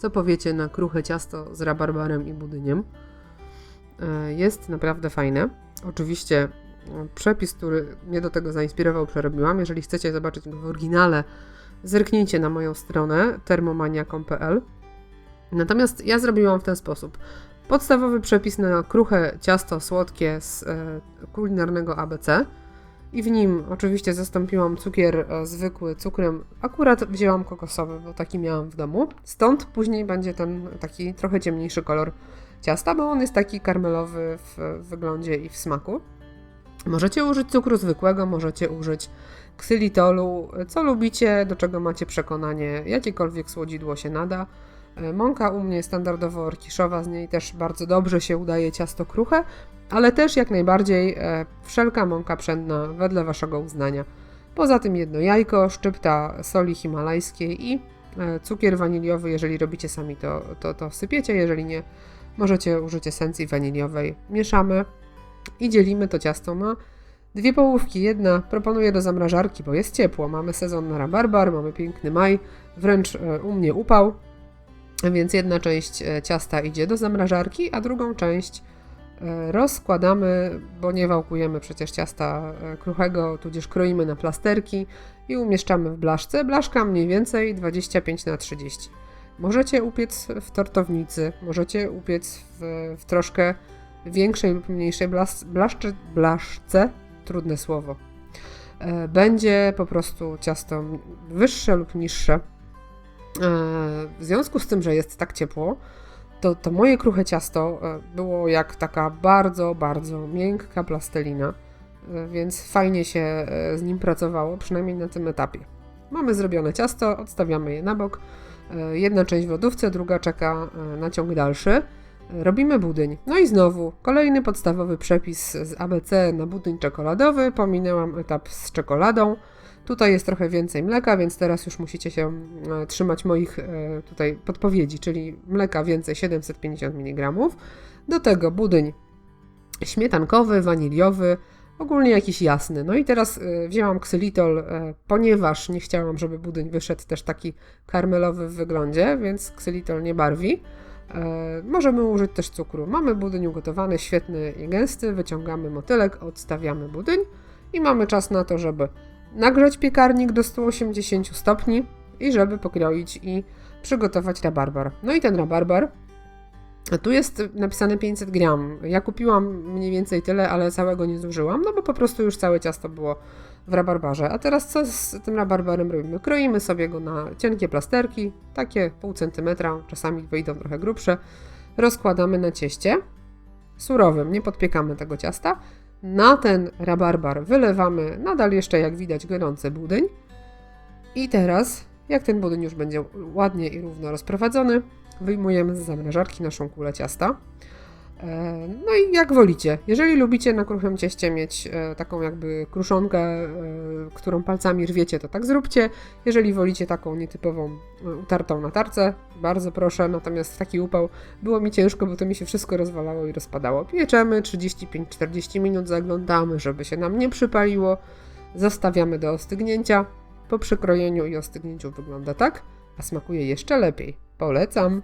Co powiecie na kruche ciasto z rabarbarem i budyniem? E, Jest naprawdę fajne. Oczywiście e, przepis, który mnie do tego zainspirował, przerobiłam. Jeżeli chcecie zobaczyć go w oryginale, zerknijcie na moją stronę termomania.pl. Natomiast ja zrobiłam w ten sposób. Podstawowy przepis na kruche ciasto słodkie z e, kulinarnego ABC. I w nim oczywiście zastąpiłam cukier e, zwykły cukrem. Akurat wzięłam kokosowy, bo taki miałam w domu. Stąd później będzie ten taki trochę ciemniejszy kolor ciasta, bo on jest taki karmelowy w wyglądzie i w smaku. Możecie użyć cukru zwykłego, możecie użyć ksylitolu, co lubicie, do czego macie przekonanie, jakiekolwiek słodzidło się nada. E, Mąka u mnie standardowo orkiszowa, z niej też bardzo dobrze się udaje ciasto kruche, ale też jak najbardziej e, wszelka mąka pszenna wedle waszego uznania. Poza tym jedno jajko, szczypta soli himalajskiej i e, cukier waniliowy. Jeżeli robicie sami, to, to, to sypiecie, jeżeli nie, możecie użyć esencji waniliowej. Mieszamy i dzielimy to ciasto na dwie połówki. Jedna proponuję do zamrażarki, bo jest ciepło. Mamy sezon na rabarbar, mamy piękny maj, wręcz e, u mnie upał. Więc jedna część ciasta idzie do zamrażarki, a drugą część rozkładamy, bo nie wałkujemy przecież ciasta e, kruchego, tudzież kroimy na plasterki i umieszczamy w blaszce. Blaszka mniej więcej 25 na 30. Możecie upiec w tortownicy, możecie upiec w, w troszkę większej lub mniejszej blas, blaszcze, blaszce, trudne słowo. E, Będzie po prostu ciasto wyższe lub niższe. E, W związku z tym, że jest tak ciepło, to, to moje kruche ciasto e, było jak taka bardzo, bardzo miękka plastelina, e, więc fajnie się e, z nim pracowało, przynajmniej na tym etapie. Mamy zrobione ciasto, odstawiamy je na bok. Jedna część w lodówce, druga czeka na ciąg dalszy. Robimy budyń. No i znowu kolejny podstawowy przepis z ABC na budyń czekoladowy. Pominęłam etap z czekoladą. Tutaj jest trochę więcej mleka, więc teraz już musicie się e, trzymać moich e, tutaj podpowiedzi, czyli mleka więcej 750 mg. Do tego budyń śmietankowy, waniliowy, ogólnie jakiś jasny. No i teraz e, wzięłam ksylitol, ponieważ nie chciałam, żeby budyń wyszedł też taki karmelowy w wyglądzie, więc ksylitol nie barwi. Możemy użyć też cukru. Mamy budyń ugotowany, świetny i gęsty. Wyciągamy motylek, odstawiamy budyń i mamy czas na to, żeby nagrzać piekarnik do 180 stopni i żeby pokroić i przygotować rabarbar. No i ten rabarbar, tu jest napisane 500 gram. Ja kupiłam mniej więcej tyle, ale całego nie zużyłam, no bo po prostu już całe ciasto było w rabarbarze. A teraz co z tym rabarbarem robimy? Kroimy sobie go na cienkie plasterki, takie pół centymetra, czasami wyjdą trochę grubsze. Rozkładamy na cieście surowym, nie podpiekamy tego ciasta. Na ten rabarbar wylewamy nadal jeszcze, jak widać, gorący budyń. I teraz, jak ten budyń już będzie ładnie i równo rozprowadzony, wyjmujemy z zamrażarki naszą kulę ciasta. E, No i jak wolicie. Jeżeli lubicie na kruchym cieście mieć e, taką jakby kruszonkę, e, którą palcami rwiecie, to tak zróbcie. Jeżeli wolicie taką nietypową utartą na tarce, bardzo proszę. Natomiast taki upał było mi ciężko, bo to mi się wszystko rozwalało i rozpadało. Pieczemy 35-40 minut, zaglądamy, żeby się nam nie przypaliło. Zostawiamy do ostygnięcia. Po przykrojeniu i ostygnięciu wygląda tak, a smakuje jeszcze lepiej. Polecam.